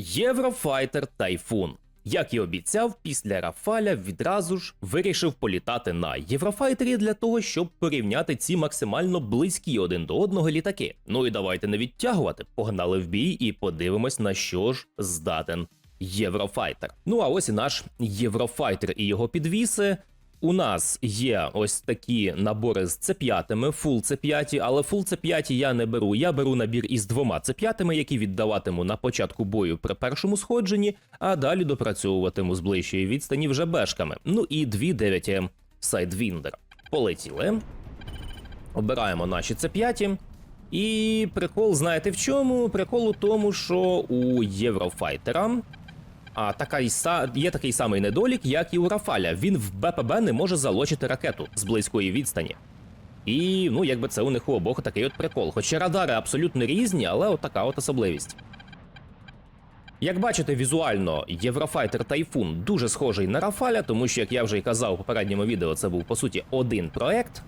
Єврофайтер Тайфун. Як і обіцяв, після Рафаля відразу ж вирішив політати на Єврофайтері для того, щоб порівняти ці максимально близькі один до одного літаки. Ну і давайте не відтягувати. Погнали в бій і подивимось, на що ж здатен Єврофайтер. Ну а ось і наш Єврофайтер і його підвіси. У нас є ось такі набори з C5, фул C5, але фул C5 я не беру. Я беру набір із двома C5, які віддаватиму на початку бою при першому сходженні, а далі допрацьовуватиму з ближчої відстані вже бешками. Ну і дві 9 Sidewinder. Полетіли. Обираємо наші C5. І прикол, знаєте в чому? Прикол у тому, що у Єврофайтера а така є такий самий недолік, як і у Рафаля. Він в БПБ не може залочити ракету з близької відстані. І ну, якби це у них у обох такий от прикол. Хоча радари абсолютно різні, але от така от особливість. Як бачите, візуально Єврофайтер Тайфун дуже схожий на Рафаля, тому що, як я вже й казав у попередньому відео, це був по суті один проект,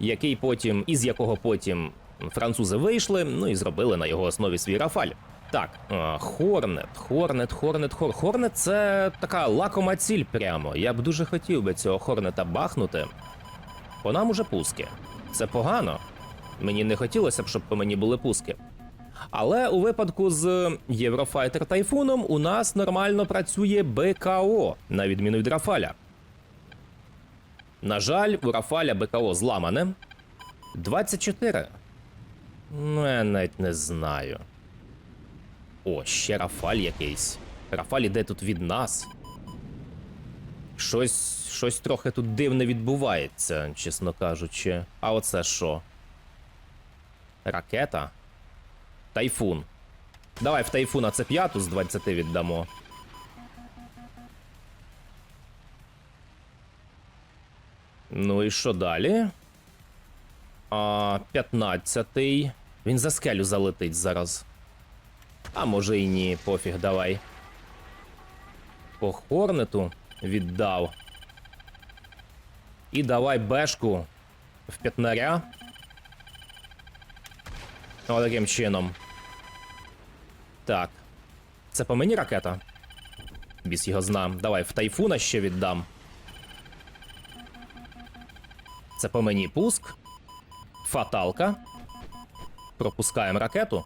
який потім, із якого потім французи вийшли, ну і зробили на його основі свій Рафаль. Так, Хорнет, Хорнет, Хорнет, Хор. Хорнет це така лакома ціль прямо. Я б дуже хотів би цього Хорнета бахнути. По нам уже пуски. Це погано. Мені не хотілося б, щоб по мені були пуски. Але у випадку з Єврофайтер Тайфуном у нас нормально працює БКО, на відміну від Рафаля. На жаль, у Рафаля БКО зламане. 24. Ну, я навіть не знаю. О, ще Рафаль якийсь. Рафаль іде тут від нас. Щось, щось трохи тут дивне відбувається, чесно кажучи. А оце що? Ракета? Тайфун. Давай в тайфуна це п'яту з 20 віддамо. Ну і що далі? А, 15-й. Він за скелю залетить зараз. А може і ні, пофіг, давай. По хорнету віддав. І давай бешку в п'ятнаря. О, таким чином. Так. Це по мені ракета? Біс його зна. Давай в тайфуна ще віддам. Це по мені пуск. Фаталка. Пропускаємо ракету.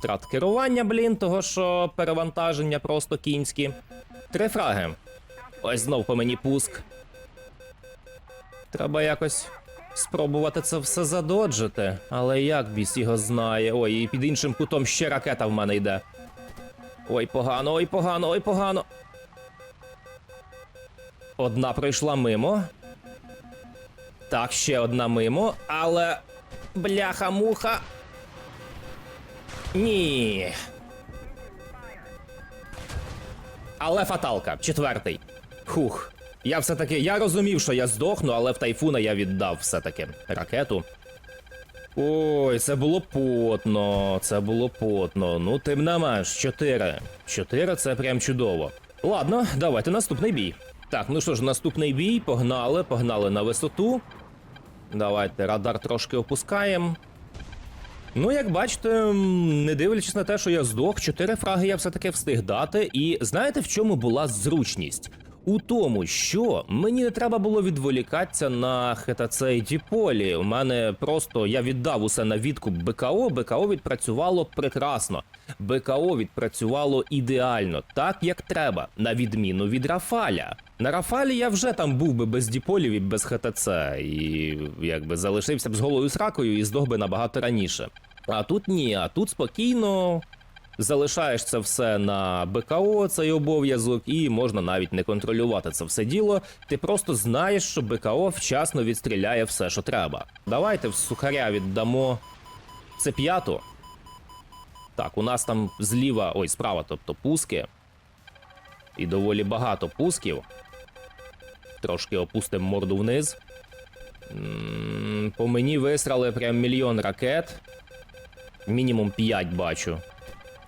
Втрат керування, блін, того що перевантаження просто кінські. Три фраги. Ось знов по мені пуск. Треба якось спробувати це все задоджити. Але як біс його знає. Ой, і під іншим кутом ще ракета в мене йде. Ой, погано, ой, погано, ой, погано. Одна пройшла мимо. Так, ще одна мимо, але. Бляха-муха. Ні. Але фаталка, четвертий. Хух. Я все-таки. Я розумів, що я здохну, але в тайфуна я віддав все-таки ракету. Ой, це було потно, це було потно. Ну, тим не менш, 4. 4 це прям чудово. Ладно, давайте наступний бій. Так, ну що ж, наступний бій, погнали, погнали на висоту. Давайте радар трошки опускаємо. Ну, як бачите, не дивлячись на те, що я здох, чотири фраги я все-таки встиг дати. І знаєте, в чому була зручність? У тому, що мені не треба було відволікатися на і Діполі. У мене просто я віддав усе на відкуп БКО. БКО відпрацювало прекрасно. БКО відпрацювало ідеально, так як треба, на відміну від Рафаля. На Рафалі я вже там був би без Діполів і без ХТЦ, і якби залишився б з голою сракою і здох би набагато раніше. А тут ні, а тут спокійно залишаєш це все на БКО, цей обов'язок, і можна навіть не контролювати це все діло. Ти просто знаєш, що БКО вчасно відстріляє все, що треба. Давайте в сухаря віддамо це п'яту. Так, у нас там зліва, ой, справа, тобто пуски. І доволі багато пусків. Трошки опустимо морду вниз. По мені висрали прям мільйон ракет. Мінімум 5 бачу.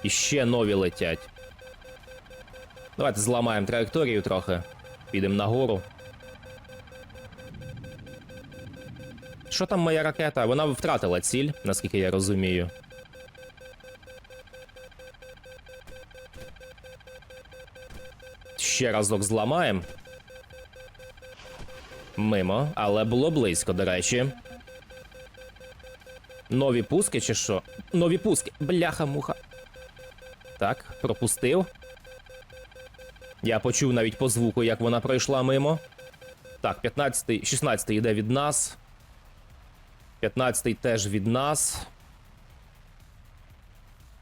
І ще нові летять. Давайте зламаємо траєкторію трохи. Підемо нагору. Що там моя ракета? Вона втратила ціль, наскільки я розумію. Ще разок зламаємо. Мимо, але було близько, до речі. Нові пуски чи що? Нові пуски. Бляха-муха. Так, пропустив. Я почув навіть по звуку, як вона пройшла мимо. Так, 15, 16 йде від нас. 15-й теж від нас.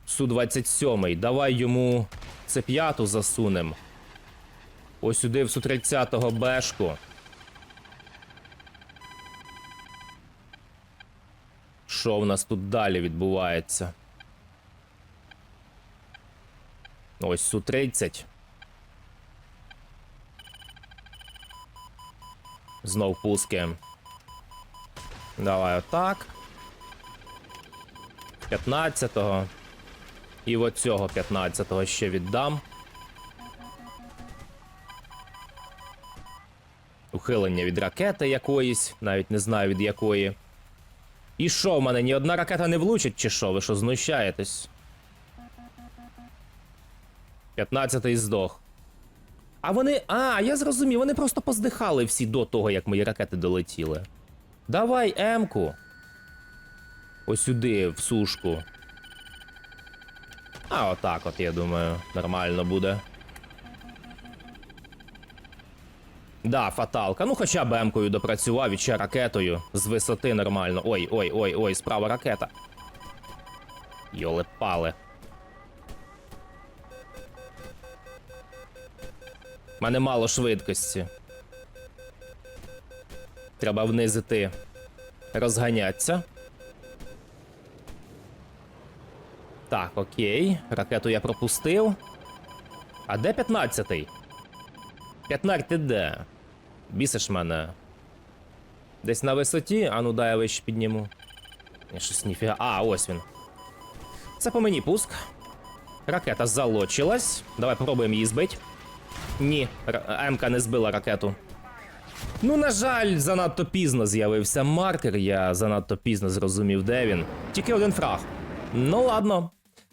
Су-27. Давай йому це п'яту засунем. Ось сюди в Су-30 бешку. Що в нас тут далі відбувається? Ось Су-30. Знов пуски. Давай отак. 15-го. І от цього 15-го ще віддам. Ухилення від ракети якоїсь, навіть не знаю від якої. І що в мене ні одна ракета не влучить, чи що? Ви що знущаєтесь? 15-й здох. А вони. А, я зрозумів, вони просто поздихали всі до того, як мої ракети долетіли. Давай М-ку. Ось сюди, в сушку. А отак от, я думаю, нормально буде. Да, фаталка. Ну хоча б М-кою допрацював і ще ракетою. З висоти нормально. Ой, ой, ой, ой, справа ракета. Йоле пале. У мене мало швидкості. Треба вниз іти. Розганяться. Так, окей. Ракету я пропустив. А де 15-й? 15 ти де? Бісиш мене. Десь на висоті, а ну дай я вище підніму. Я щось ніфіга. А, ось він. Це по мені пуск. Ракета залочилась. Давай попробуємо її збити. Ні, МК не збила ракету. Ну, на жаль, занадто пізно з'явився маркер, я занадто пізно зрозумів, де він. Тільки один фраг. Ну ладно.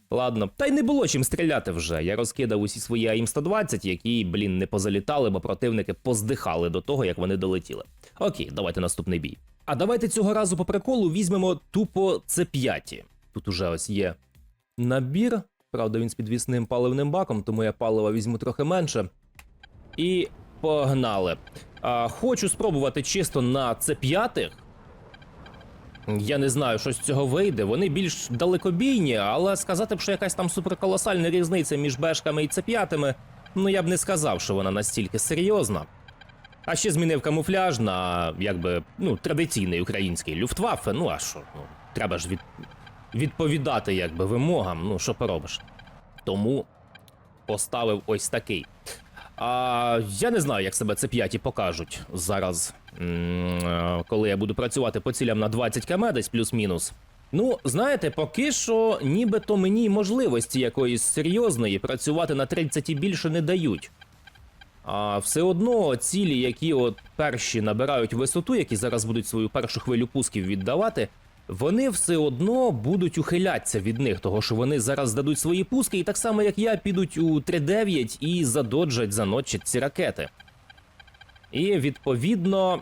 Ладно, та й не було чим стріляти вже. Я розкидав усі свої АІМ-120, які, блін, не позалітали, бо противники поздихали до того, як вони долетіли. Окей, давайте наступний бій. А давайте цього разу по приколу візьмемо тупо С5. Тут уже ось є набір. Правда, він з підвісним паливним баком, тому я палива візьму трохи менше. І погнали. А, хочу спробувати чисто на С5. Я не знаю, що з цього вийде. Вони більш далекобійні, але сказати б, що якась там суперколосальна різниця між бешками і С5, ну я б не сказав, що вона настільки серйозна. А ще змінив камуфляж на якби ну, традиційний український люфтваффе. Ну а що? Ну, треба ж від... відповідати якби вимогам, ну що поробиш. Тому поставив ось такий. А я не знаю, як себе це п'яті покажуть зараз, е, коли я буду працювати по цілям на 20 км десь плюс-мінус. Ну, знаєте, поки що нібито мені можливості якоїсь серйозної працювати на 30 і більше не дають. А все одно цілі, які от перші набирають висоту, які зараз будуть свою першу хвилю пусків віддавати, вони все одно будуть ухилятися від них, того що вони зараз дадуть свої пуски, і так само як я, підуть у 3-9 і задоджать, заночать ці ракети. І відповідно,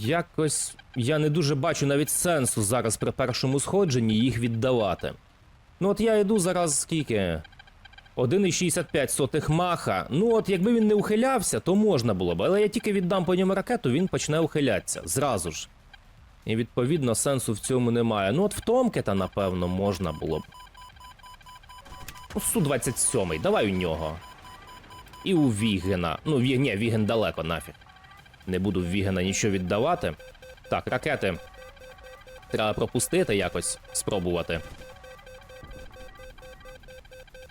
якось я не дуже бачу навіть сенсу зараз при першому сходженні їх віддавати. Ну от я йду зараз скільки? 1,65 сотих маха. Ну от якби він не ухилявся, то можна було б. Але я тільки віддам по ньому ракету, він почне ухилятися зразу ж. І відповідно сенсу в цьому немає. Ну от в Томкета, напевно, можна було б. Ну, Су-27, давай у нього. І у Вігена. Ну, Ві... ні, Віген далеко нафіг. Не буду в Вігена нічого віддавати. Так, ракети. Треба пропустити якось, спробувати.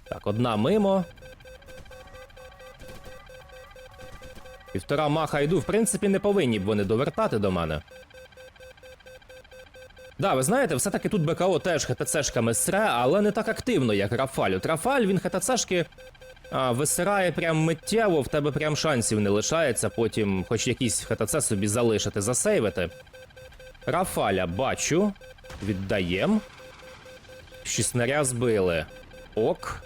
Так, одна мимо. Півтора маха йду. В принципі, не повинні б вони довертати до мене. Да, ви знаєте, все-таки тут БКО теж ХТЦшками сре, але не так активно, як Рафаль. От Рафаль, він ХТЦшки висирає прям миттєво, в тебе прям шансів не лишається, потім хоч якийсь ХТЦ собі залишити, засейвити. Рафаля бачу. Віддаєм. Шіснаря збили. Ок.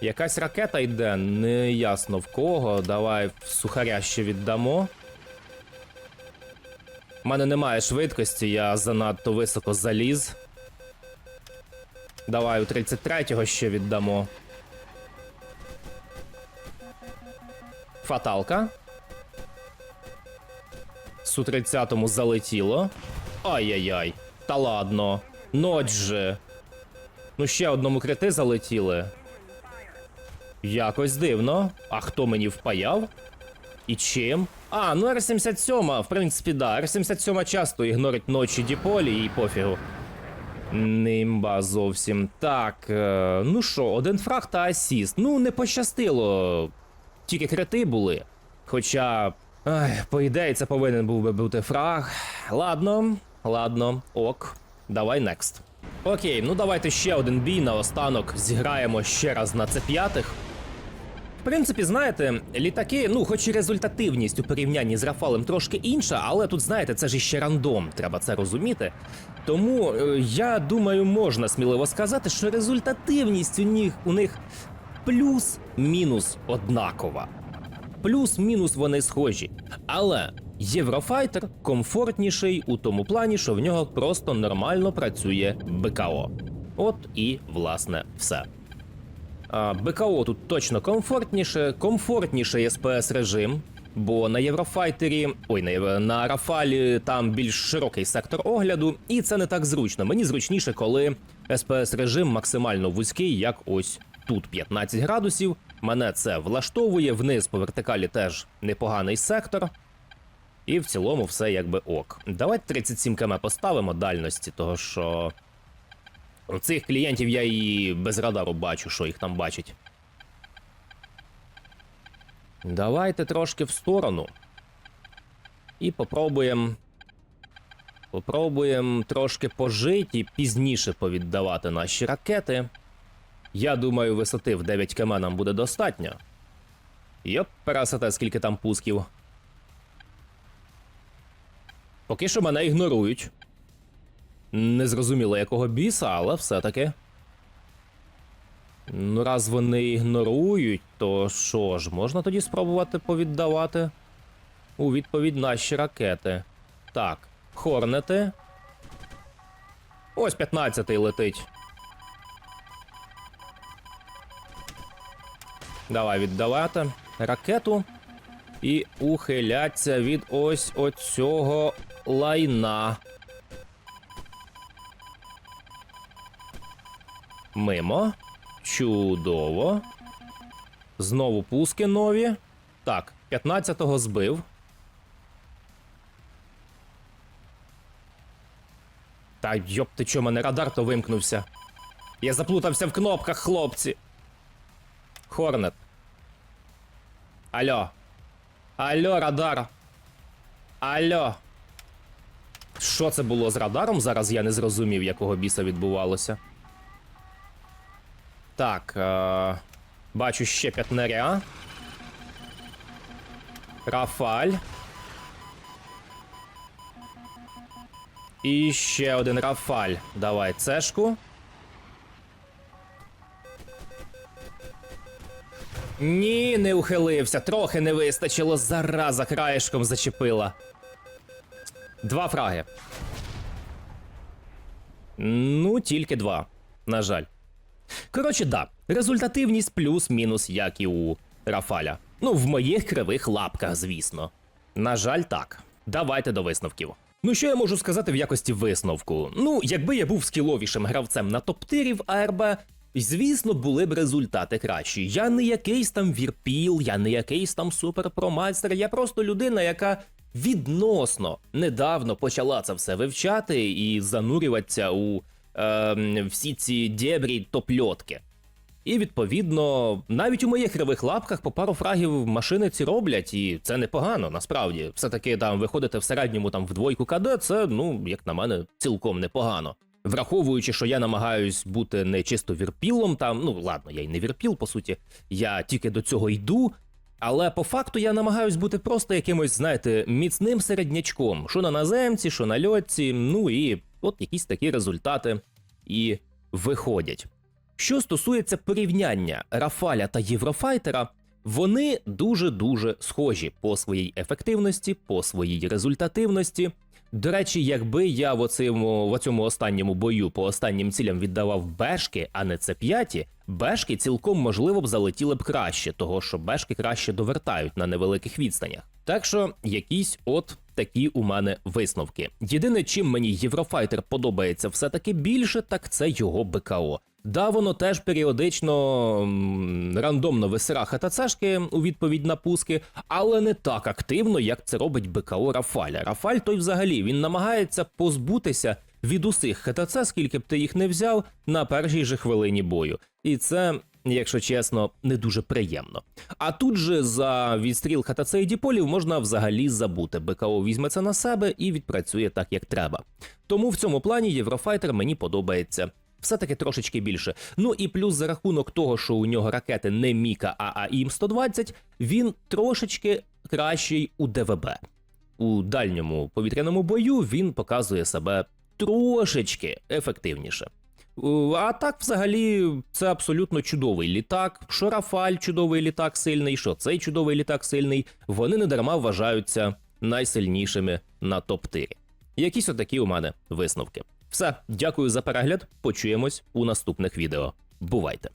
Якась ракета йде, не ясно в кого. Давай в сухаря ще віддамо. У мене немає швидкості, я занадто високо заліз. Давай у 33-го ще віддамо. Фаталка. Су 30-му залетіло. Ай-яй-яй. Та ладно. Ночь же. Ну ще одному крити залетіли. Якось дивно. А хто мені впаяв? І чим? А, ну Р-77, в принципі, да. Р-77 часто ігнорить ночі Діполі і пофігу. Нимба зовсім. Так, е, ну що, один фраг та асіст. Ну, не пощастило. Тільки крити були. Хоча, ай, по ідеї, це повинен був би бути фраг. Ладно, ладно, ок. Давай next. Окей, ну давайте ще один бій наостанок. Зіграємо ще раз на це п'ятих. Принципі, знаєте, літаки, ну, хоч і результативність у порівнянні з Рафалем трошки інша, але тут, знаєте, це ж іще рандом, треба це розуміти. Тому е, я думаю, можна сміливо сказати, що результативність у них, у них плюс-мінус однакова. Плюс-мінус вони схожі. Але Єврофайтер комфортніший у тому плані, що в нього просто нормально працює БКО. От і власне все. БКО тут точно комфортніше, комфортніший СПС режим, бо на Єврофайтері, ой, на, на Рафалі там більш широкий сектор огляду, і це не так зручно. Мені зручніше, коли СПС режим максимально вузький, як ось тут 15 градусів. Мене це влаштовує, вниз по вертикалі теж непоганий сектор. І в цілому все якби ок. Давайте 37 км поставимо дальності, того що. Цих клієнтів я і без радару бачу, що їх там бачить. Давайте трошки в сторону. І попробуємо. Попробуємо трошки пожити і пізніше повіддавати наші ракети. Я думаю, висоти в 9 км нам буде достатньо. Йоп, пересете, скільки там пусків. Поки що мене ігнорують. Незрозуміло якого біса, але все-таки. Ну, раз вони ігнорують, то що ж, можна тоді спробувати повіддавати у відповідь наші ракети. Так, хорнети. Ось 15-й летить. Давай віддавати ракету і ухиляться від ось оцього лайна. Мимо. Чудово. Знову пуски нові. Так, 15-го збив. Та йоп, ти чо, мене радар то вимкнувся. Я заплутався в кнопках, хлопці. Хорнет. Алло. Алло, радар. Алло. Що це було з радаром? Зараз я не зрозумів, якого біса відбувалося. Так. Е- бачу ще п'ятнаря. Рафаль. І ще один Рафаль. Давай цешку. Ні, не ухилився. Трохи не вистачило. Зараза краєшком зачепила. Два фраги. Ну, тільки два. На жаль. Коротше, да, результативність плюс-мінус, як і у Рафаля. Ну, в моїх кривих лапках, звісно. На жаль, так. Давайте до висновків. Ну, що я можу сказати в якості висновку? Ну, якби я був скіловішим гравцем на топ-тирів АРБ, звісно, були б результати кращі. Я не якийсь там вірпіл, я не якийсь там суперпромайстер, я просто людина, яка відносно недавно почала це все вивчати і занурюватися у е, всі ці дєбрі топ-льотки. І відповідно, навіть у моїх кривих лапках по пару фрагів машини ці роблять, і це непогано, насправді. Все-таки там виходити в середньому там в двойку КД, це, ну, як на мене, цілком непогано. Враховуючи, що я намагаюсь бути не чисто вірпілом, там, ну ладно, я й не вірпіл, по суті, я тільки до цього йду. Але по факту я намагаюсь бути просто якимось, знаєте, міцним середнячком, що на наземці, що на льотці, ну і от якісь такі результати і виходять. Що стосується порівняння Рафаля та Єврофайтера, вони дуже-дуже схожі по своїй ефективності, по своїй результативності. До речі, якби я в оцьому, в оцьому останньому бою по останнім цілям віддавав бешки, а не це п'яті, бешки цілком можливо б залетіли б краще, того що бешки краще довертають на невеликих відстанях. Так що якісь от такі у мене висновки. Єдине, чим мені Єврофайтер подобається все-таки більше, так це його БКО. Да, воно теж періодично м, рандомно висира ХТЦшки у відповідь на пуски, але не так активно, як це робить БКО Рафаля. Рафаль той взагалі він намагається позбутися від усіх ХТЦ, скільки б ти їх не взяв, на першій же хвилині бою. І це, якщо чесно, не дуже приємно. А тут же за відстріл ХТЦ і діполів можна взагалі забути. БКО візьме це на себе і відпрацює так, як треба. Тому в цьому плані Єврофайтер мені подобається все-таки трошечки більше. Ну і плюс за рахунок того, що у нього ракети не Міка, а АІМ 120, він трошечки кращий у ДВБ. У дальньому повітряному бою він показує себе трошечки ефективніше. У, А так, взагалі, це абсолютно чудовий літак. Що Рафаль чудовий літак сильний, що цей чудовий літак сильний. Вони не дарма вважаються найсильнішими на топ-тирі. Якісь отакі у мене висновки. Все, дякую за перегляд. Почуємось у наступних відео. Бувайте!